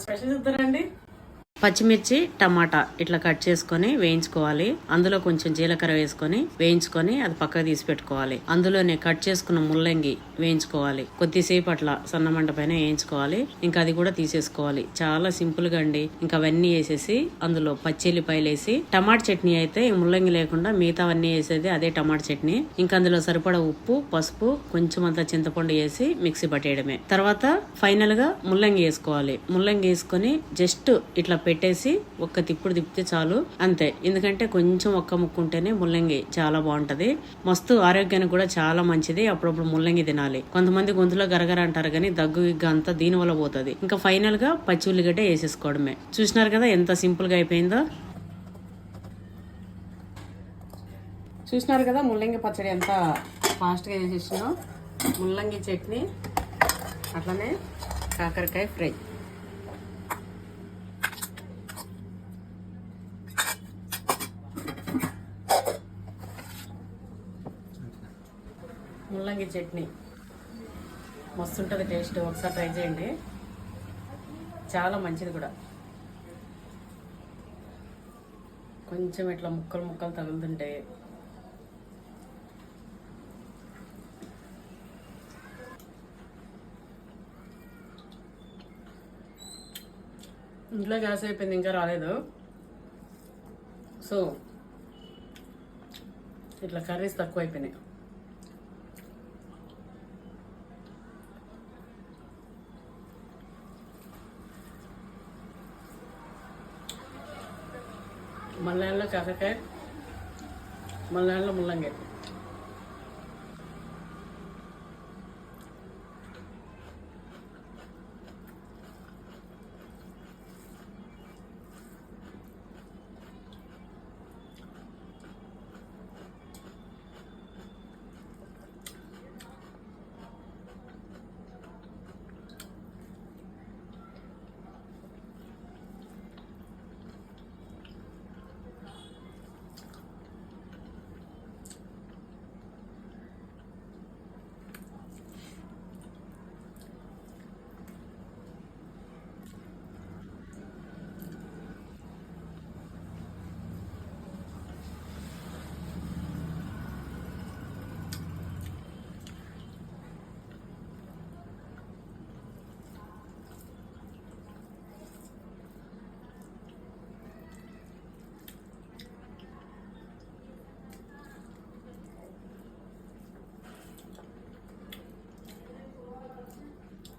Special చెప్తారండి పచ్చిమిర్చి టమాటా ఇట్లా కట్ చేసుకొని వేయించుకోవాలి. అందులో కొంచెం జీలకర్ర వేసుకొని వేయించుకొని అది పక్కకు తీసి పెట్టుకోవాలి. అందులోనే కట్ చేసుకున్న ముల్లంగి వేయించుకోవాలి. కొద్దిసేపు అట్లా సన్నమంట పైన వేయించుకోవాలి. ఇంకా అది కూడా తీసేసుకోవాలి. చాలా సింపుల్గా అండి. ఇంకా అవన్నీ వేసేసి అందులో పచ్చిల్లిపాయలు వేసి టమాటా చట్నీ అయితే ఈ ముల్లంగి లేకుండా మిగతావన్నీ వేసేది అదే టమాటా చట్నీ. ఇంకా అందులో సరిపడా ఉప్పు పసుపు కొంచెం అంత చింతపండు వేసి మిక్సీ పట్టేయడమే. తర్వాత ఫైనల్గా ముల్లంగి వేసుకోవాలి. ముల్లంగి వేసుకొని జస్ట్ ఇట్లా పెట్టేసి ఒక్క తిప్పుడు తిప్పితే చాలు. అంతే. ఎందుకంటే కొంచెం ఒక్క ముక్కు ఉంటేనే ముల్లంగి చాలా బాగుంటది. మస్తు ఆరోగ్యానికి కూడా చాలా మంచిది. అప్పుడప్పుడు ముల్లంగి తినాలి. కొంతమంది గొంతులో గరగర అంటారు కానీ దగ్గు గిగ్గ అంతా దీని వల్ల పోతుంది. ఇంకా ఫైనల్గా పచ్చి ఉల్లిగడ్డ వేసేసుకోవడమే. చూసినారు కదా ఎంత సింపుల్గా అయిపోయిందో? చూసినారు కదా ముల్లంగి పచ్చడి ఎంత ఫాస్ట్గా చేసేసినా? ముల్లంగి చట్నీ అట్లనే కాకరకాయ ఫ్రై. ముల్లంగి చట్నీ. మస్తు ఉంటుంది టేస్ట్. ఒకసారి ట్రై చేయండి. చాలా మంచిది కూడా. కొంచెం ఇట్లా ముక్కలు ముక్కలు తగులుతుంటే. ఇంట్లో గ్యాస్ అయిపోయింది ఇంకా రాలేదు. సో ఇట్లా కర్రీస్ తక్కువ అయిపోయినాయి మలయాళంలో కాకరకాయ మలయాళంలో ముల్లంగి.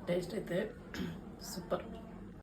టేస్ట్ అయితే సూపర్.